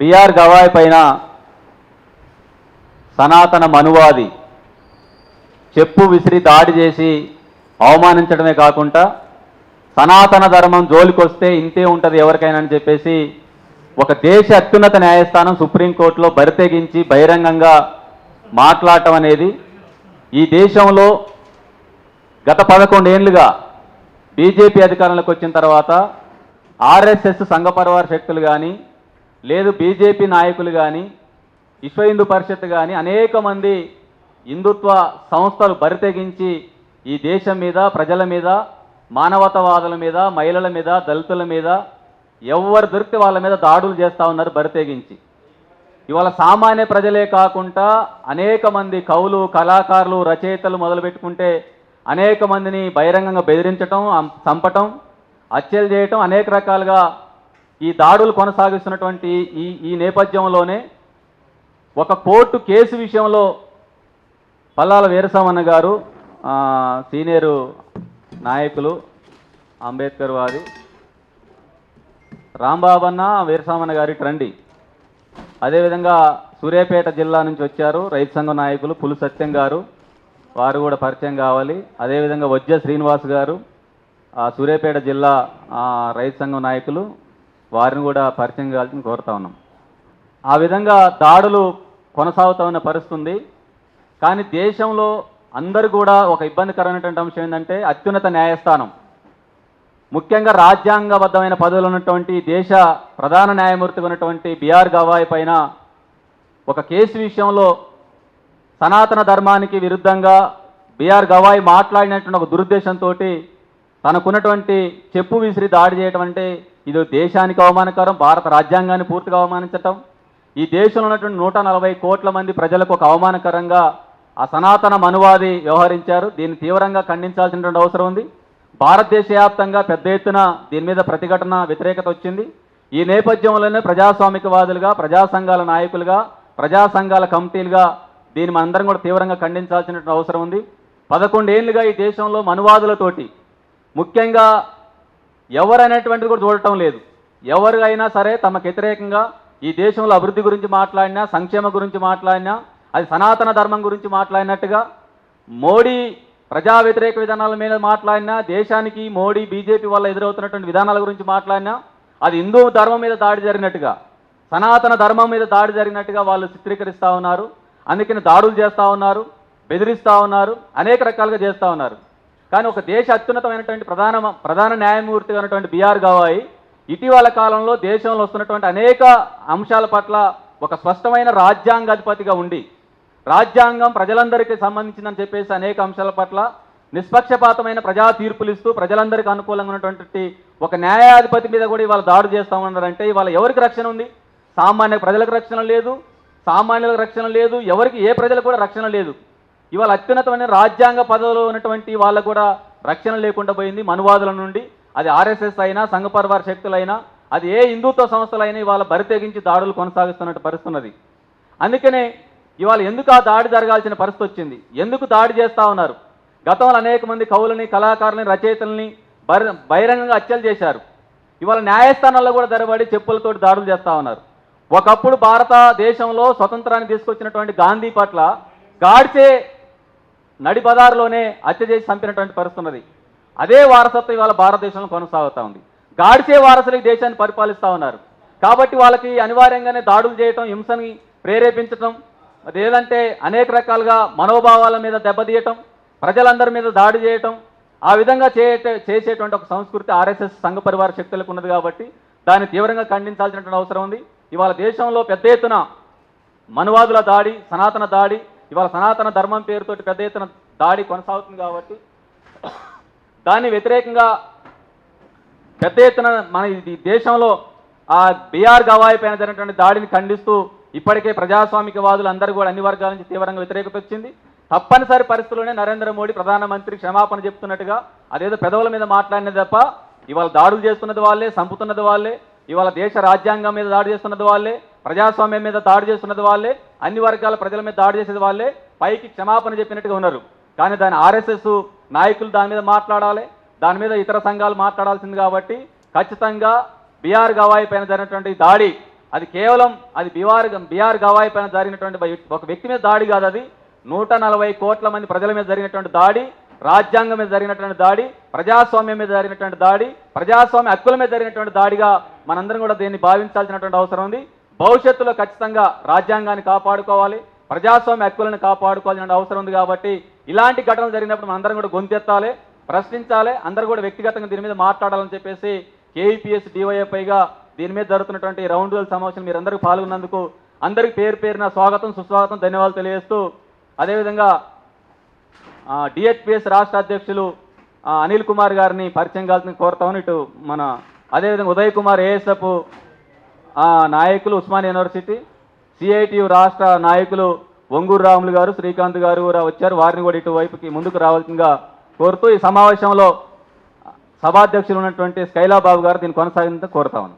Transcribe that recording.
BR Gavai పైన సనాతన మనువాది చెప్పు విసిరి దాడి చేసి అవమానించడమే కాకుండా సనాతన ధర్మం జోలికొస్తే ఇంతే ఉంటుంది ఎవరికైనా అని చెప్పేసి ఒక దేశ అత్యున్నత న్యాయస్థానం సుప్రీంకోర్టులో బరితెగించి బహిరంగంగా మాట్లాడటం అనేది ఈ దేశంలో గత పదకొండేళ్ళుగా బీజేపీ అధికారంలోకి వచ్చిన తర్వాత ఆర్ఎస్ఎస్ సంఘపరివార శక్తులు కానీ లేదు బీజేపీ నాయకులు కానీ విశ్వ హిందూ పరిషత్ కానీ అనేక మంది హిందుత్వ సంస్థలు బరితెగించి ఈ దేశం మీద ప్రజల మీద మానవతవాదుల మీద మహిళల మీద దళితుల మీద ఎవరు దొరికితే వాళ్ళ మీద దాడులు చేస్తూ ఉన్నారు బరితెగించి. ఇవాళ సామాన్య ప్రజలే కాకుండా అనేక మంది కవులు కళాకారులు రచయితలు మొదలుపెట్టుకుంటే అనేక మందిని బహిరంగంగా బెదిరించటం చంపటం హత్యలు చేయటం అనేక రకాలుగా ఈ దాడులు కొనసాగిస్తున్నటువంటి ఈ ఈ నేపథ్యంలోనే ఒక కోర్టు కేసు విషయంలో పల్లాల వీరసామన్న గారు సీనియరు నాయకులు అంబేద్కర్ వాది రాంబాబన్న వీరసామన్న గారి ట్రండి. అదేవిధంగా సూర్యాపేట జిల్లా నుంచి వచ్చారు రైతు సంఘం నాయకులు పులు సత్యం గారు. వారు కూడా పరిచయం కావాలి. అదేవిధంగా వజ్జ శ్రీనివాస్ గారు సూర్యాపేట జిల్లా రైతు సంఘం నాయకులు వారిని కూడా పరిచయం కావాలని కోరుతా ఉన్నాం. ఆ విధంగా దాడులు కొనసాగుతూ ఉన్న పరిస్థితి ఉంది కానీ దేశంలో అందరూ కూడా ఒక ఇబ్బందికరమైనటువంటి అంశం ఏంటంటే అత్యున్నత న్యాయస్థానం. ముఖ్యంగా రాజ్యాంగబద్ధమైన పదవులు ఉన్నటువంటి దేశ ప్రధాన న్యాయమూర్తిగా ఉన్నటువంటి బిఆర్ గవాయ్ పైన ఒక కేసు విషయంలో సనాతన ధర్మానికి విరుద్ధంగా బిఆర్ గవాయ్ మాట్లాడినటువంటి ఒక దురుద్దేశంతో తనకున్నటువంటి చెప్పు విసిరి దాడి చేయటం అంటే ఇది దేశానికి అవమానకరం భారత రాజ్యాంగాన్ని పూర్తిగా అవమానించటం. ఈ దేశంలో ఉన్నటువంటి నూట నలభై కోట్ల మంది ప్రజలకు ఒక అవమానకరంగా ఆ సనాతన మనువాది వ్యవహరించారు. దీన్ని తీవ్రంగా ఖండించాల్సినటువంటి అవసరం ఉంది. భారతదేశ వ్యాప్తంగా పెద్ద ఎత్తున దీని మీద ప్రతిఘటన వ్యతిరేకత వచ్చింది. ఈ నేపథ్యంలోనే ప్రజాస్వామికవాదులుగా ప్రజా సంఘాల నాయకులుగా ప్రజా సంఘాల కమిటీలుగా దీన్ని మనందరం కూడా తీవ్రంగా ఖండించాల్సినటువంటి అవసరం ఉంది. పదకొండేళ్ళుగా ఈ దేశంలో మనువాదులతోటి ముఖ్యంగా ఎవరనేటువంటిది కూడా చూడటం లేదు. ఎవరు అయినా సరే తమకు వ్యతిరేకంగా ఈ దేశంలో అభివృద్ధి గురించి మాట్లాడినా సంక్షేమ గురించి మాట్లాడినా అది సనాతన ధర్మం గురించి మాట్లాడినట్టుగా మోడీ ప్రజా వ్యతిరేక విధానాల మీద మాట్లాడినా దేశానికి మోడీ బీజేపీ వల్ల ఎదురవుతున్నటువంటి విధానాల గురించి మాట్లాడినా అది హిందూ ధర్మం మీద దాడి జరిగినట్టుగా సనాతన ధర్మం మీద దాడి జరిగినట్టుగా వాళ్ళు చిత్రీకరిస్తూ ఉన్నారు. అందుకని దాడులు చేస్తూ ఉన్నారు బెదిరిస్తూ ఉన్నారు అనేక రకాలుగా చేస్తూ ఉన్నారు. కానీ ఒక దేశ అత్యున్నతమైనటువంటి ప్రధాన ప్రధాన న్యాయమూర్తిగా ఉన్నటువంటి బిఆర్ గవాయి ఇటీవల కాలంలో దేశంలో వస్తున్నటువంటి అనేక అంశాల పట్ల ఒక స్పష్టమైన రాజ్యాంగాధిపతిగా ఉండి రాజ్యాంగం ప్రజలందరికీ సంబంధించిందని చెప్పేసి అనేక అంశాల పట్ల నిష్పక్షపాతమైన ప్రజా తీర్పులు ఇస్తూ ప్రజలందరికీ అనుకూలంగా ఉన్నటువంటి ఒక న్యాయాధిపతి మీద కూడా ఇవాళ దాడి చేస్తామన్నారంటే ఇవాళ ఎవరికి రక్షణ ఉంది? సామాన్య ప్రజలకు రక్షణ లేదు సామాన్యులకు రక్షణ లేదు ఎవరికి ఏ ప్రజలకు కూడా రక్షణ లేదు. ఇవాళ అత్యున్నతమైన రాజ్యాంగ పదవిలో ఉన్నటువంటి వాళ్ళకు కూడా రక్షణ లేకుండా పోయింది మనువాదుల నుండి. అది ఆర్ఎస్ఎస్ అయినా సంఘపరివార శక్తులైనా అది ఏ హిందుత్వ సంస్థలైనా ఇవాళ బరితెగించి దాడులు కొనసాగిస్తున్నట్టు పరిస్థితున్నది. అందుకనే ఇవాళ ఎందుకు ఆ దాడి జరగాల్సిన పరిస్థితి వచ్చింది? ఎందుకు దాడి చేస్తా ఉన్నారు? గతంలో అనేక మంది కవులని కళాకారులని రచయితల్ని బహిర బహిరంగంగా హత్యలు చేశారు. ఇవాళ న్యాయస్థానాల్లో కూడా ధరబడి చెప్పులతోటి దాడులు చేస్తా ఉన్నారు. ఒకప్పుడు భారతదేశంలో స్వతంత్రాన్ని తీసుకొచ్చినటువంటి గాంధీ పట్ల గాడ్చే నడిబదారులోనే హత్య చేసి చంపినటువంటి పరిస్థితి ఉన్నది. అదే వారసత్వం ఇవాళ భారతదేశంలో కొనసాగుతూ ఉంది. గాడిచే వారసులు ఈ దేశాన్ని పరిపాలిస్తూ ఉన్నారు. కాబట్టి వాళ్ళకి అనివార్యంగానే దాడులు చేయటం హింసని ప్రేరేపించటం అది ఏదంటే అనేక రకాలుగా మనోభావాల మీద దెబ్బతీయటం ప్రజలందరి మీద దాడి చేయటం ఆ విధంగా చేసేటువంటి ఒక సంస్కృతి ఆర్ఎస్ఎస్ సంఘ పరివార శక్తులకు ఉన్నది కాబట్టి దాన్ని తీవ్రంగా ఖండించాల్సినటువంటి అవసరం ఉంది. ఇవాళ దేశంలో పెద్ద ఎత్తున మనువాదుల దాడి సనాతన దాడి ఇవాళ సనాతన ధర్మం పేరుతోటి పెద్ద ఎత్తున దాడి కొనసాగుతుంది కాబట్టి దాన్ని వ్యతిరేకంగా పెద్ద ఎత్తున మన ఈ దేశంలో ఆ బీఆర్ గవాయి పైన జరిగినటువంటి దాడిని ఖండిస్తూ ఇప్పటికే ప్రజాస్వామికవాదులు అందరూ కూడా అన్ని వర్గాల నుంచి తీవ్రంగా వ్యతిరేకత వచ్చింది. తప్పనిసరి పరిస్థితుల్లోనే నరేంద్ర మోడీ ప్రధానమంత్రి క్షమాపణ చెప్తున్నట్టుగా అదేదో పెదవుల మీద మాట్లాడినది తప్ప ఇవాళ దాడులు చేస్తున్నది వాళ్ళే సంపుతున్నది వాళ్ళే ఇవాళ దేశ రాజ్యాంగం మీద దాడి చేస్తున్నది వాళ్ళే ప్రజాస్వామ్యం మీద దాడి చేస్తున్నది వాళ్ళే అన్ని వర్గాల ప్రజల మీద దాడి చేసేది వాళ్ళే. పైకి క్షమాపణ చెప్పినట్టుగా ఉన్నారు. కానీ దాని ఆర్ఎస్ఎస్ నాయకులు దాని మీద మాట్లాడాలి. దాని మీద ఇతర సంఘాలు మాట్లాడాల్సింది కాబట్టి ఖచ్చితంగా బీఆర్ గవాయి పైన జరిగినటువంటి దాడి అది కేవలం అది బీఆర్ బీఆర్ గవాయి పైన జరిగినటువంటి ఒక వ్యక్తి మీద దాడి కాదు అది. నూట నలభై కోట్ల మంది ప్రజల మీద జరిగినటువంటి దాడి రాజ్యాంగం మీద జరిగినటువంటి దాడి ప్రజాస్వామ్యం మీద జరిగినటువంటి దాడి ప్రజాస్వామ్య హక్కుల మీద జరిగినటువంటి దాడిగా మనందరం కూడా దీన్ని భావించాల్సినటువంటి అవసరం ఉంది. భవిష్యత్తులో ఖచ్చితంగా రాజ్యాంగాన్ని కాపాడుకోవాలి ప్రజాస్వామ్య హక్కులను కాపాడుకోవాల్సిన అవసరం ఉంది కాబట్టి ఇలాంటి ఘటనలు జరిగినప్పుడు మనందరం కూడా గొంతెత్తాలి ప్రశ్నించాలి అందరూ కూడా వ్యక్తిగతంగా దీని మీద మాట్లాడాలని చెప్పేసి కేఈపీఎస్ డివైఎఫ్ఐగా దీని మీద జరుగుతున్నటువంటి రౌండ్ వేల్ సమావేశం మీరందరూ పాల్గొన్నందుకు అందరికి పేరు పేరున స్వాగతం సుస్వాగతం ధన్యవాదాలు తెలియజేస్తూ అదేవిధంగా డిహెచ్పిఎస్ రాష్ట్ర అధ్యక్షులు అనిల్ కుమార్ గారిని పరిచయం కావాలని కోరుతామని ఇటు మన అదేవిధంగా ఉదయ్ కుమార్ ఏఎస్ఎఫ్ నాయకులు ఉస్మాన్ యూనివర్సిటీ సిఐటియు రాష్ట్ర నాయకులు ఒంగూరు రాములు గారు శ్రీకాంత్ గారు కూడా వచ్చారు. వారిని కూడా ఇటు వైపుకి ముందుకు రావాల్సిందిగా కోరుతూ ఈ సమావేశంలో సభాధ్యక్షులు ఉన్నటువంటి స్కైలాబాబు గారు దీన్ని కొనసాగిందని కోరుతామని